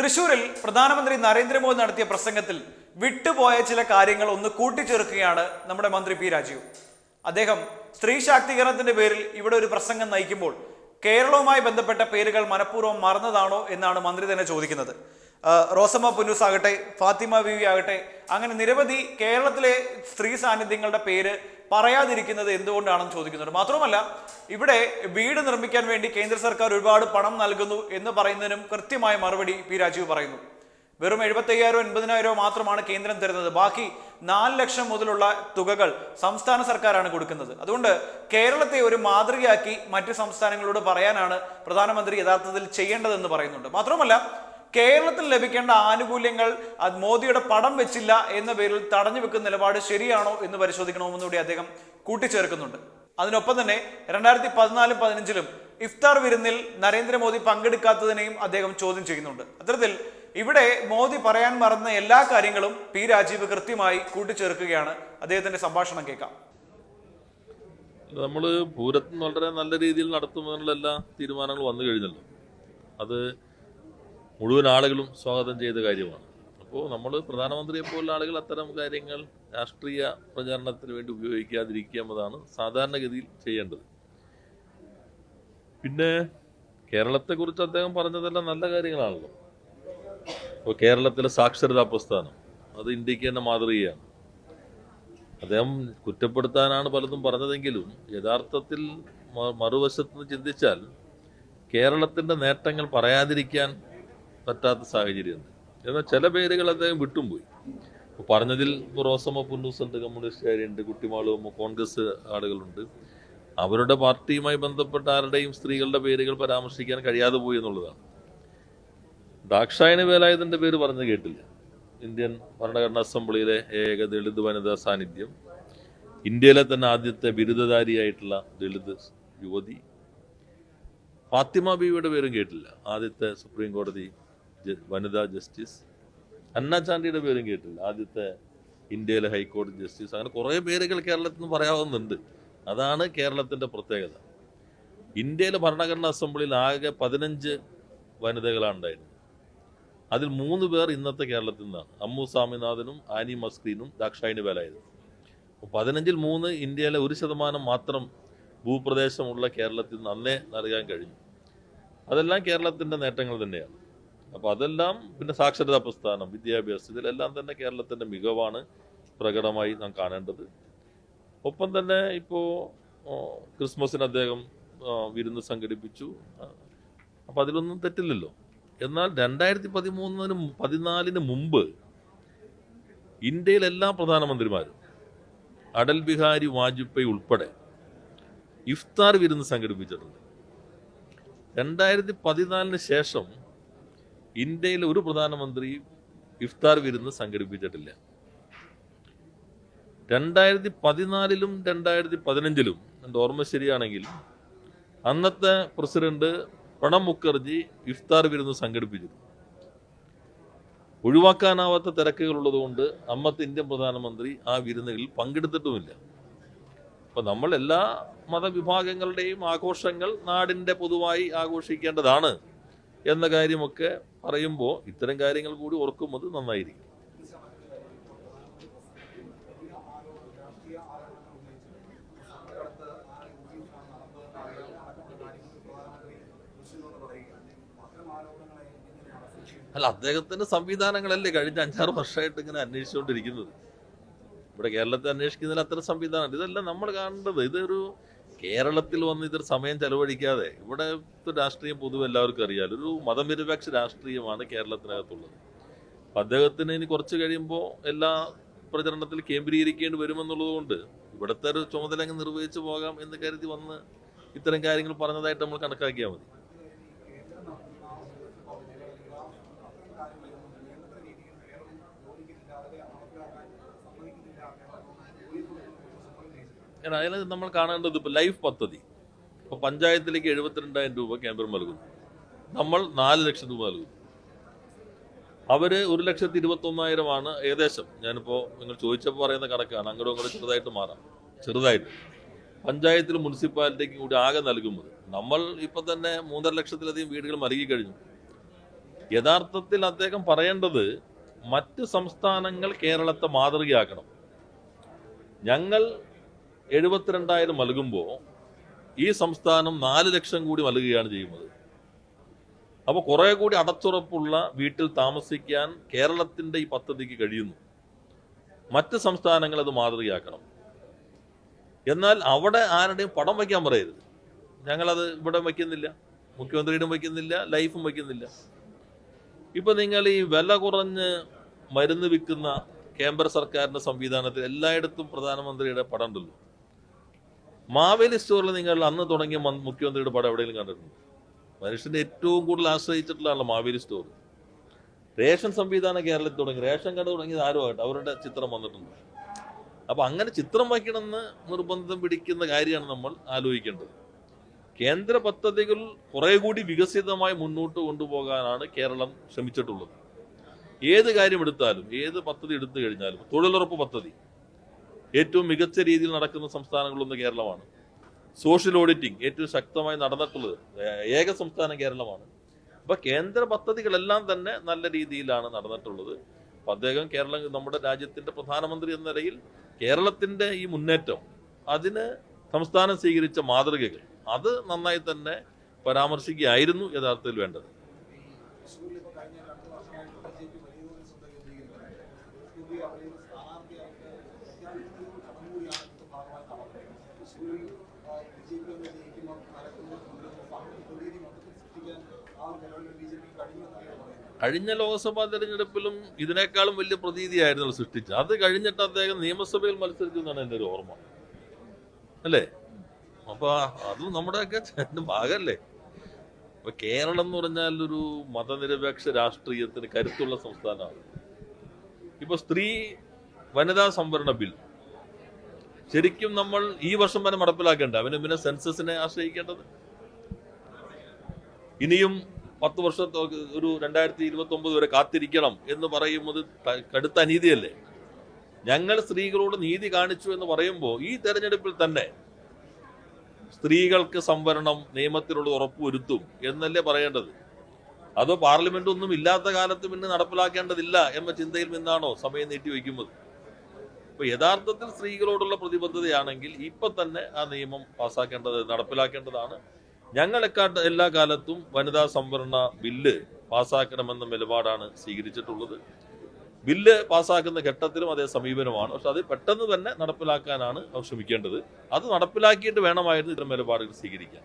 തൃശൂരിൽ പ്രധാനമന്ത്രി നരേന്ദ്രമോദി നടത്തിയ പ്രസംഗത്തിൽ വിട്ടുപോയ ചില കാര്യങ്ങൾ ഒന്ന് കൂട്ടിച്ചേർക്കുകയാണ് നമ്മുടെ മന്ത്രി പി രാജീവ്. അദ്ദേഹം സ്ത്രീ ശാക്തീകരണത്തിന്റെ പേരിൽ ഇവിടെ ഒരു പ്രസംഗം നയിക്കുമ്പോൾ കേരളവുമായി ബന്ധപ്പെട്ട പേരുകൾ മനഃപൂർവം മറന്നതാണോ എന്നാണ് മന്ത്രി തന്നെ ചോദിക്കുന്നത്. റോസമ്മ പുന്നൂസ് ആകട്ടെ ഫാത്തിമ ബീവി ആകട്ടെ അങ്ങനെ നിരവധി കേരളത്തിലെ സ്ത്രീ സാന്നിധ്യങ്ങളുടെ പേര് പറയാതിരിക്കുന്നത് എന്തുകൊണ്ടാണെന്ന് ചോദിക്കുന്നുണ്ട്. മാത്രമല്ല ഇവിടെ വീട് നിർമ്മിക്കാൻ വേണ്ടി കേന്ദ്ര സർക്കാർ ഒരുപാട് പണം നൽകുന്നു എന്ന് പറയുന്നതിനും കൃത്യമായ മറുപടി പി രാജീവ് പറയുന്നു. വെറും എഴുപത്തയ്യായിരോ എൺപതിനായിരോ മാത്രമാണ് കേന്ദ്രം തരുന്നത്. ബാക്കി നാല് ലക്ഷം മുതലുള്ള തുകകൾ സംസ്ഥാന സർക്കാരാണ് കൊടുക്കുന്നത്. അതുകൊണ്ട് കേരളത്തെ ഒരു മാതൃകയാക്കി മറ്റു സംസ്ഥാനങ്ങളോട് പറയാനാണ് പ്രധാനമന്ത്രി യഥാർത്ഥത്തിൽ ചെയ്യേണ്ടതെന്ന് പറയുന്നുണ്ട്. മാത്രമല്ല കേരളത്തിൽ ലഭിക്കേണ്ട ആനുകൂല്യങ്ങൾ അത് മോദിയുടെ പടം വെച്ചില്ല എന്ന പേരിൽ തടഞ്ഞു വെക്കുന്ന നിലപാട് ശരിയാണോ എന്ന് പരിശോധിക്കണമെന്നുകൂടി അദ്ദേഹം കൂട്ടിച്ചേർക്കുന്നുണ്ട്. അതിനൊപ്പം തന്നെ രണ്ടായിരത്തി പതിനാലും പതിനഞ്ചിലും ഇഫ്താർ വിരുന്നിൽ നരേന്ദ്രമോദി പങ്കെടുക്കാത്തതിനെയും അദ്ദേഹം ചോദ്യം ചെയ്യുന്നുണ്ട്. അത്തരത്തിൽ ഇവിടെ മോദി പറയാൻ മറന്ന എല്ലാ കാര്യങ്ങളും പി രാജീവ് കൃത്യമായി കൂട്ടിച്ചേർക്കുകയാണ്. അദ്ദേഹത്തിന്റെ സംഭാഷണം കേൾക്കാം. നമ്മൾ പൂരത്തിന് വളരെ നല്ല രീതിയിൽ നടത്തുന്നതിനുള്ള എല്ലാ തീരുമാനങ്ങളും വന്നു കഴിഞ്ഞല്ലോ. അത് മുഴുവൻ ആളുകളും സ്വാഗതം ചെയ്ത കാര്യമാണ്. അപ്പോൾ നമ്മൾ പ്രധാനമന്ത്രിയെ പോലുള്ള ആളുകൾ അത്തരം കാര്യങ്ങൾ രാഷ്ട്രീയ പ്രചാരണത്തിന് വേണ്ടി ഉപയോഗിക്കാതിരിക്കുക എന്നതാണ് സാധാരണഗതിയിൽ ചെയ്യേണ്ടത്. പിന്നെ കേരളത്തെക്കുറിച്ച് അദ്ദേഹം പറഞ്ഞതെല്ലാം നല്ല കാര്യങ്ങളാണല്ലോ. ഇപ്പോൾ കേരളത്തിലെ സാക്ഷരതാ പ്രസ്ഥാനം അത് ഇന്ത്യയ്ക്ക് തന്നെ മാതൃകയാണ്. അദ്ദേഹം കുറ്റപ്പെടുത്താനാണ് പലതും പറഞ്ഞതെങ്കിലും യഥാർത്ഥത്തിൽ മറുവശത്ത് നിന്ന് ചിന്തിച്ചാൽ കേരളത്തിന്റെ നേട്ടങ്ങൾ പറയാതിരിക്കാൻ പറ്റാത്ത സാഹചര്യമുണ്ട് എന്നാൽ ചില പേരുകൾ അദ്ദേഹം വിട്ടും പോയി പറഞ്ഞതിൽ ഇപ്പോൾ റോസമ്മ പുന്നൂസ് ഉണ്ട് കമ്മ്യൂണിസ്റ്റുകാരുണ്ട് കുട്ടിമാളും കോൺഗ്രസ് ആളുകളുണ്ട്. അവരുടെ പാർട്ടിയുമായി ബന്ധപ്പെട്ട ആരുടെയും സ്ത്രീകളുടെ പേരുകൾ പരാമർശിക്കാൻ കഴിയാതെ പോയി എന്നുള്ളതാണ്. ദാക്ഷായണി വേലായുധന്റെ പേര് പറഞ്ഞു കേട്ടില്ല. ഇന്ത്യൻ ഭരണഘടനാ അസംബ്ലിയിലെ ഏക ദളിത് വനിതാ സാന്നിധ്യം. ഇന്ത്യയിലെ തന്നെ ആദ്യത്തെ ബിരുദധാരിയായിട്ടുള്ള ദളിത് യുവതി. ഫാത്തിമ ബീവിയുടെ പേരും കേട്ടില്ല. ആദ്യത്തെ സുപ്രീം കോടതി വനിതാ ജസ്റ്റിസ്. അന്ന ചാണ്ടിയുടെ പേരും കേട്ടില്ല. ആദ്യത്തെ ഇന്ത്യയിലെ ഹൈക്കോടതി ജസ്റ്റിസ്. അങ്ങനെ കുറേ പേരുകൾ കേരളത്തിൽ നിന്ന് പറയാവുന്നുണ്ട്. അതാണ് കേരളത്തിന്റെ പ്രത്യേകത. ഇന്ത്യയിലെ ഭരണഘടനാ അസംബ്ലിയിൽ ആകെ പതിനഞ്ച് വനിതകളാണ് ഉണ്ടായിരുന്നത്. അതിൽ മൂന്ന് പേർ ഇന്നത്തെ കേരളത്തിൽ നിന്നാണ്. അമ്മു സ്വാമിനാഥനും ആനി മസ്ക്രീനും ദാക്ഷായണി വേലായിരുന്നു പതിനഞ്ചിൽ മൂന്ന് ഇന്ത്യയിലെ ഒരു ശതമാനം മാത്രം ഭൂപ്രദേശമുള്ള കേരളത്തിൽ നിന്ന് അന്നേ നൽകാൻ കഴിഞ്ഞു. അതെല്ലാം കേരളത്തിന്റെ നേട്ടങ്ങൾ തന്നെയാണ്. അപ്പോൾ അതെല്ലാം പിന്നെ സാക്ഷരതാ പ്രസ്ഥാനം വിദ്യാഭ്യാസം ഇതിലെല്ലാം തന്നെ കേരളത്തിന്റെ മികവാണ് പ്രകടമായി നാം കാണേണ്ടത്. ഒപ്പം തന്നെ ഇപ്പോ ക്രിസ്മസിന് അദ്ദേഹം വിരുന്ന് സംഘടിപ്പിച്ചു. അപ്പോൾ അതിലൊന്നും തെറ്റില്ലല്ലോ. എന്നാൽ രണ്ടായിരത്തി പതിമൂന്നിന് പതിനാലിന് മുമ്പ് ഇന്ത്യയിലെ എല്ലാ പ്രധാനമന്ത്രിമാരും അടൽ ബിഹാരി വാജ്പേയി ഉൾപ്പെടെ ഇഫ്താർ വിരുന്ന് സംഘടിപ്പിച്ചിട്ടുണ്ട്. രണ്ടായിരത്തി പതിനാലിന് ശേഷം ഇന്ത്യയിലെ ഒരു പ്രധാനമന്ത്രി ഇഫ്താർ വിരുന്ന് സംഘടിപ്പിച്ചിട്ടില്ല. രണ്ടായിരത്തി പതിനാലിലും രണ്ടായിരത്തി പതിനഞ്ചിലും എന്റെ ഓർമ്മ ശരിയാണെങ്കിൽ അന്നത്തെ പ്രസിഡന്റ് പ്രണബ് മുഖർജി ഇഫ്താർ വിരുന്ന് സംഘടിപ്പിച്ചിരുന്നു. ഒഴിവാക്കാനാവാത്ത തിരക്കുകൾ ഉള്ളതുകൊണ്ട് അന്നത്തെ ഇന്ത്യൻ പ്രധാനമന്ത്രി ആ വിരുന്നുകളിൽ പങ്കെടുത്തിട്ടുമില്ല. അപ്പൊ നമ്മൾ എല്ലാ മതവിഭാഗങ്ങളുടെയും ആഘോഷങ്ങൾ നാടിന്റെ പൊതുവായി ആഘോഷിക്കേണ്ടതാണ്. എന്ന കാര്യമൊക്കെ പറയുമ്പോൾ ഇത്തരം കാര്യങ്ങൾ കൂടി ഓർക്കുന്നത് നന്നായിരിക്കും. അല്ല അദ്ദേഹത്തിന്റെ സംവിധാനങ്ങളല്ലേ കഴിഞ്ഞ അഞ്ചാറ് വർഷമായിട്ട് ഇങ്ങനെ അന്വേഷിച്ചുകൊണ്ടിരിക്കുന്നത്? ഇവിടെ കേരളത്തെ അന്വേഷിക്കുന്നതിൽ അത്തരം സംവിധാനം ഇതല്ല നമ്മൾ കാണേണ്ടത്. ഇതൊരു കേരളത്തിൽ വന്ന് ഇതൊരു സമയം ചെലവഴിക്കാതെ ഇവിടെ രാഷ്ട്രീയം പൊതുവെ എല്ലാവർക്കും അറിയാലോ. ഒരു മതനിരപേക്ഷ രാഷ്ട്രീയമാണ് കേരളത്തിനകത്തുള്ളത്. അപ്പം അദ്ദേഹത്തിന് ഇനി കുറച്ച് കഴിയുമ്പോൾ എല്ലാ പ്രചരണത്തിൽ കേന്ദ്രീകരിക്കേണ്ടി വരുമെന്നുള്ളത് കൊണ്ട് ഇവിടുത്തെ ഒരു ചുമതല അങ്ങ് നിർവഹിച്ചു പോകാം എന്ന് കരുതി വന്ന് ഇത്തരം കാര്യങ്ങൾ പറഞ്ഞതായിട്ട് നമ്മൾ കണക്കാക്കിയാൽ മതി. അതിൽ നമ്മൾ കാണേണ്ടത് ഇപ്പോൾ ലൈഫ് പദ്ധതി. ഇപ്പോൾ പഞ്ചായത്തിലേക്ക് എഴുപത്തിരണ്ടായിരം രൂപ കേന്ദ്രം നൽകുന്നു. നമ്മൾ നാല് ലക്ഷം രൂപ നൽകുന്നു. അവർ ഒരു ലക്ഷത്തി ഇരുപത്തൊന്നായിരമാണ് ഏകദേശം. ഞാനിപ്പോൾ നിങ്ങൾ ചോദിച്ചപ്പോൾ പറയുന്ന കണക്കാണ്. അങ്ങോട്ടും ഇങ്ങോട്ടും ചെറുതായിട്ട് മാറാം. ചെറുതായിട്ട്. പഞ്ചായത്തിൽ മുനിസിപ്പാലിറ്റിക്ക് കൂടി ആകെ നൽകുമ്പോൾ നമ്മൾ ഇപ്പം തന്നെ മൂന്നര ലക്ഷത്തിലധികം വീടുകൾ നൽകി കഴിഞ്ഞു. യഥാർത്ഥത്തിൽ അദ്ദേഹം പറയേണ്ടത് മറ്റ് സംസ്ഥാനങ്ങൾ കേരളത്തെ മാതൃകയാക്കണം. ഞങ്ങൾ എഴുപത്തിരണ്ടായിരം നൽകുമ്പോൾ ഈ സംസ്ഥാനം നാല് ലക്ഷം കൂടി നൽകുകയാണ് ചെയ്യുന്നത്. അപ്പോൾ കുറെ കൂടി അടച്ചുറപ്പുള്ള വീട്ടിൽ താമസിക്കാൻ കേരളത്തിന്റെ ഈ പദ്ധതിക്ക് കഴിയുന്നു. മറ്റ് സംസ്ഥാനങ്ങൾ അത് മാതൃകയാക്കണം. എന്നാൽ അവിടെ ആരുടെയും പടം വയ്ക്കാൻ പറയരുത്. ഞങ്ങളത് ഇവിടെ വയ്ക്കുന്നില്ല മുഖ്യമന്ത്രിയുടെ വയ്ക്കുന്നില്ല ലൈഫും വയ്ക്കുന്നില്ല. ഇപ്പം നിങ്ങൾ ഈ വില കുറഞ്ഞ് മരുന്ന് വിൽക്കുന്ന കേന്ദ്ര സർക്കാരിന്റെ സംവിധാനത്തിൽ എല്ലായിടത്തും പ്രധാനമന്ത്രിയുടെ പടം ഉണ്ടല്ലോ. മാവേലി സ്റ്റോറിൽ നിങ്ങൾ അന്ന് തുടങ്ങിയ മുഖ്യമന്ത്രിയുടെ പടം എവിടെയെങ്കിലും കണ്ടിട്ടുണ്ട്? മനുഷ്യന്റെ ഏറ്റവും കൂടുതൽ ആശ്രയിച്ചിട്ടുള്ളതാണ് മാവേലി സ്റ്റോർ. റേഷൻ സംവിധാനം കേരളത്തിൽ തുടങ്ങി. റേഷൻ കട തുടങ്ങിയത് ആരും ആകട്ടെ അവരുടെ ചിത്രം വന്നിട്ടുണ്ട്. അപ്പൊ അങ്ങനെ ചിത്രം വയ്ക്കണമെന്ന് നിർബന്ധം പിടിക്കുന്ന കാര്യമാണ് നമ്മൾ ആലോചിക്കേണ്ടത്. കേന്ദ്ര പദ്ധതികൾ കുറെ കൂടി വികസിതമായി മുന്നോട്ട് കൊണ്ടുപോകാനാണ് കേരളം ശ്രമിച്ചിട്ടുള്ളത്. ഏത് കാര്യം എടുത്താലും ഏത് പദ്ധതി എടുത്തു കഴിഞ്ഞാലും തൊഴിലുറപ്പ് പദ്ധതി ഏറ്റവും മികച്ച രീതിയിൽ നടക്കുന്ന സംസ്ഥാനങ്ങളൊന്ന് കേരളമാണ്. സോഷ്യൽ ഓഡിറ്റിംഗ് ഏറ്റവും ശക്തമായി നടന്നിട്ടുള്ളത് ഏക സംസ്ഥാനം കേരളമാണ്. അപ്പൊ കേന്ദ്ര പദ്ധതികളെല്ലാം തന്നെ നല്ല രീതിയിലാണ് നടന്നിട്ടുള്ളത്. അപ്പൊ അദ്ദേഹം കേരളം നമ്മുടെ രാജ്യത്തിന്റെ പ്രധാനമന്ത്രി എന്ന നിലയിൽ കേരളത്തിന്റെ ഈ മുന്നേറ്റം അതിന് സംസ്ഥാനം സ്വീകരിച്ച മാതൃകകൾ അത് നന്നായി തന്നെ പരാമർശിക്കുകയായിരുന്നു യഥാർത്ഥത്തിൽ വേണ്ടത് തൃശ്ശൂരിൽ ഇപ്പോൾ കഴിഞ്ഞ രണ്ട് വർഷമായിട്ട് ബി ജെ പി വലിയ തോതിൽ ശ്രദ്ധ കേന്ദ്രീകരിക്കുന്നുണ്ട് പുതിയ അവർ സ്ഥാനാർത്ഥിയായിട്ട് പ്രഖ്യാപിക്കുന്നതിന് കടന്നുകൂടിയാണ് ഇതിന്റെ ഭാഗമായി നടക്കുന്നത് ആ കഴിഞ്ഞ ലോക്സഭാ തെരഞ്ഞെടുപ്പിലും ഇതിനേക്കാളും വലിയ പ്രതീതിയായിരുന്നു സൃഷ്ടിച്ചത്. അത് കഴിഞ്ഞിട്ട് അദ്ദേഹം നിയമസഭയിൽ മത്സരിച്ചു എന്നാണ് എന്റെ ഒരു ഓർമ്മ. അല്ലേ? അപ്പോൾ അതും നമ്മുടെയൊക്കെ ഭാഗമല്ലേ അപ്പൊ കേരളം എന്ന് പറഞ്ഞാൽ ഒരു മതനിരപേക്ഷ രാഷ്ട്രീയത്തിന് കരുത്തുള്ള സംസ്ഥാനമാണ്. ഇപ്പൊ സ്ത്രീ വനിതാ സംവരണ ബിൽ ശരിക്കും നമ്മൾ ഈ വർഷം തന്നെ നടപ്പിലാക്കേണ്ട അവന് പിന്നെ സെൻസസിനെ ആശ്രയിക്കേണ്ടത്? ഇനിയും പത്ത് വർഷത്തെ ഒരു രണ്ടായിരത്തി ഇരുപത്തി ഒമ്പത് വരെ കാത്തിരിക്കണം എന്ന് പറയുന്നത് കടുത്ത അനീതിയല്ലേ? ഞങ്ങൾ സ്ത്രീകളോട് നീതി കാണിച്ചു എന്ന് പറയുമ്പോൾ ഈ തെരഞ്ഞെടുപ്പിൽ തന്നെ സ്ത്രീകൾക്ക് സംവരണം നിയമത്തിലുള്ള ഉറപ്പുവരുത്തും എന്നല്ലേ പറയേണ്ടത്? അതോ പാർലമെന്റ് ഒന്നും ഇല്ലാത്ത കാലത്ത് പിന്നെ നടപ്പിലാക്കേണ്ടതില്ല എന്ന ചിന്തയിൽ നിന്നാണോ സമയം നീട്ടിവെക്കുന്നത്? അപ്പൊ യഥാർത്ഥത്തിൽ സ്ത്രീകളോടുള്ള പ്രതിബദ്ധതയാണെങ്കിൽ ഇപ്പൊ തന്നെ ആ നിയമം പാസ്സാക്കേണ്ടത് നടപ്പിലാക്കേണ്ടതാണ്. ഞങ്ങൾ എല്ലാ കാലത്തും വനിതാ സംവരണ ബില്ല് പാസ്സാക്കണമെന്ന നിലപാടാണ് സ്വീകരിച്ചിട്ടുള്ളത്. ബില്ല് പാസ്സാക്കുന്ന ഘട്ടത്തിലും അതേ സമീപനമാണ്. പക്ഷെ അത് പെട്ടെന്ന് തന്നെ നടപ്പിലാക്കാനാണ് അവർ ശ്രമിക്കേണ്ടത്. അത് നടപ്പിലാക്കിയിട്ട് വേണമായിരുന്നു ഇത്തരം നിലപാടുകൾ സ്വീകരിക്കാൻ.